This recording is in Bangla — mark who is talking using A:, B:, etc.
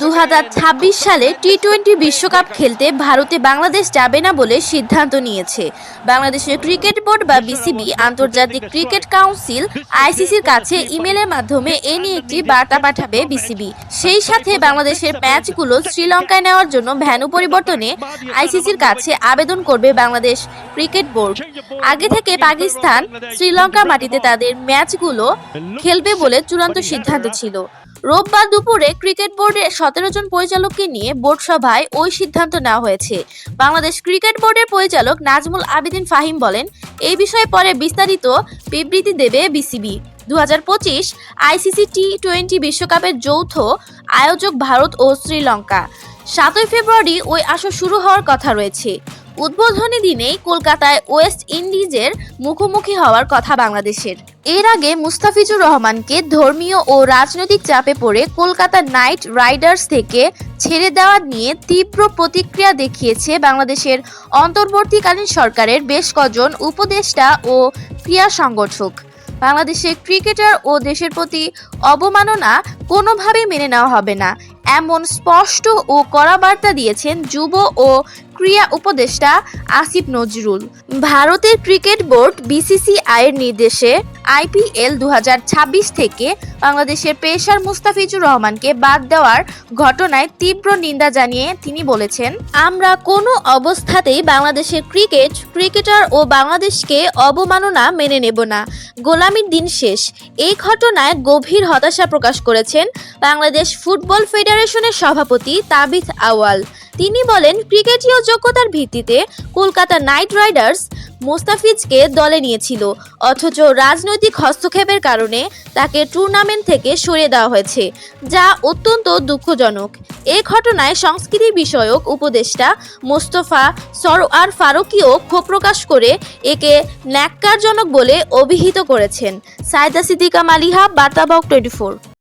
A: দু হাজার ছাব্বিশ সালে টি টোয়েন্টি বিশ্বকাপ খেলতে ভারতে বাংলাদেশ যাবে না বলে সিদ্ধান্ত নিয়েছে। বাংলাদেশের ক্রিকেট বোর্ড বা বিসিবি, আন্তর্জাতিক ক্রিকেট কাউন্সিল, আইসিসির কাছে ইমেলের মাধ্যমে এ নিয়ে একটি বার্তা পাঠাবে বিসিবি। সেই সাথে বাংলাদেশের ম্যাচগুলো শ্রীলঙ্কায় নেওয়ার জন্য ভ্যানু পরিবর্তনে আইসিসির কাছে আবেদন করবে বাংলাদেশ ক্রিকেট বোর্ড। আগে থেকে পাকিস্তান, শ্রীলঙ্কা মাটিতে তাদের ম্যাচগুলো খেলবে বলে চূড়ান্ত সিদ্ধান্ত ছিল। রোববার দুপুরে ক্রিকেট বোর্ডের সতেরো জন পরিচালককে নিয়ে বোর্ড সভায় ওই সিদ্ধান্ত নেওয়া হয়েছে। বাংলাদেশ ক্রিকেট বোর্ডের পরিচালক নাজমুল আবিদিন ফাহিম বলেন, এই বিষয়ে পরে বিস্তারিত বিবৃতি দেবে বিসিবি। দু হাজার পঁচিশ আইসিসি টি টোয়েন্টি বিশ্বকাপের যৌথ আয়োজক ভারত ও শ্রীলঙ্কা। সাতই ফেব্রুয়ারি ওই আসর শুরু হওয়ার কথা রয়েছে। উদ্বোধনী দিনেই কলকাতায় ওয়েস্ট ইন্ডিজের মুখোমুখি হওয়ার কথা বাংলাদেশের। এর আগে মুস্তাফিজুর রহমানকে ধর্মীয় ও রাজনৈতিক চাপে পড়ে কলকাতা নাইট রাইডার্স থেকে ছেড়ে দেওয়া নিয়ে তীব্র প্রতিক্রিয়া দেখিয়েছে বাংলাদেশের অন্তর্বর্তীকালীন সরকারের বেশ কজন উপদেষ্টা ও ক্রিয়া সংগঠক। বাংলাদেশের ক্রিকেটার ও দেশের প্রতি অবমাননা কোনোভাবেই মেনে নেওয়া হবে না, এমন স্পষ্ট ও কড়া বার্তা দিয়েছেন যুব ও ক্রীড়া উপদেষ্টা আসিফ নজরুল। ভারতের ক্রিকেট বোর্ড বিসিসিআই এর নির্দেশে আইপিএল দু হাজার ছাব্বিশ থেকে বাংলাদেশের পেশার মুস্তাফিজুর রহমানকে বাদ দেওয়ার ঘটনায় তীব্র নিন্দা জানিয়ে তিনি বলেছেন, আমরা কোনো অবস্থাতেই বাংলাদেশের ক্রিকেট, ক্রিকেটার ও বাংলাদেশকে অবমাননা মেনে নেব না। গোলামির দিন শেষ। এই ঘটনায় গভীর হতাশা প্রকাশ করেছেন বাংলাদেশ ফুটবল ফেডারেশনের সভাপতি তাবিথ আওয়াল তিনি বলেন, ক্রিকেটীয় যোগ্যতার ভিত্তিতে কলকাতা নাইট রাইডার্স মোস্তাফিজকে দলে নিয়েছিল, অথচ রাজনৈতিক হস্তক্ষেপের কারণে তাকে টুর্নামেন্ট থেকে সরিয়ে দেওয়া হয়েছে, যা অত্যন্ত দুঃখজনক। এ ঘটনায় সংস্কৃতি বিষয়ক উপদেষ্টা মোস্তফা সরওয়ার ফারুকিও ক্ষোভ প্রকাশ করে একে ন্যাক্কারজনক বলে অভিহিত করেছেন। সাইদা সিদ্দিকা মালিহা বার্তাবক টোয়েন্টি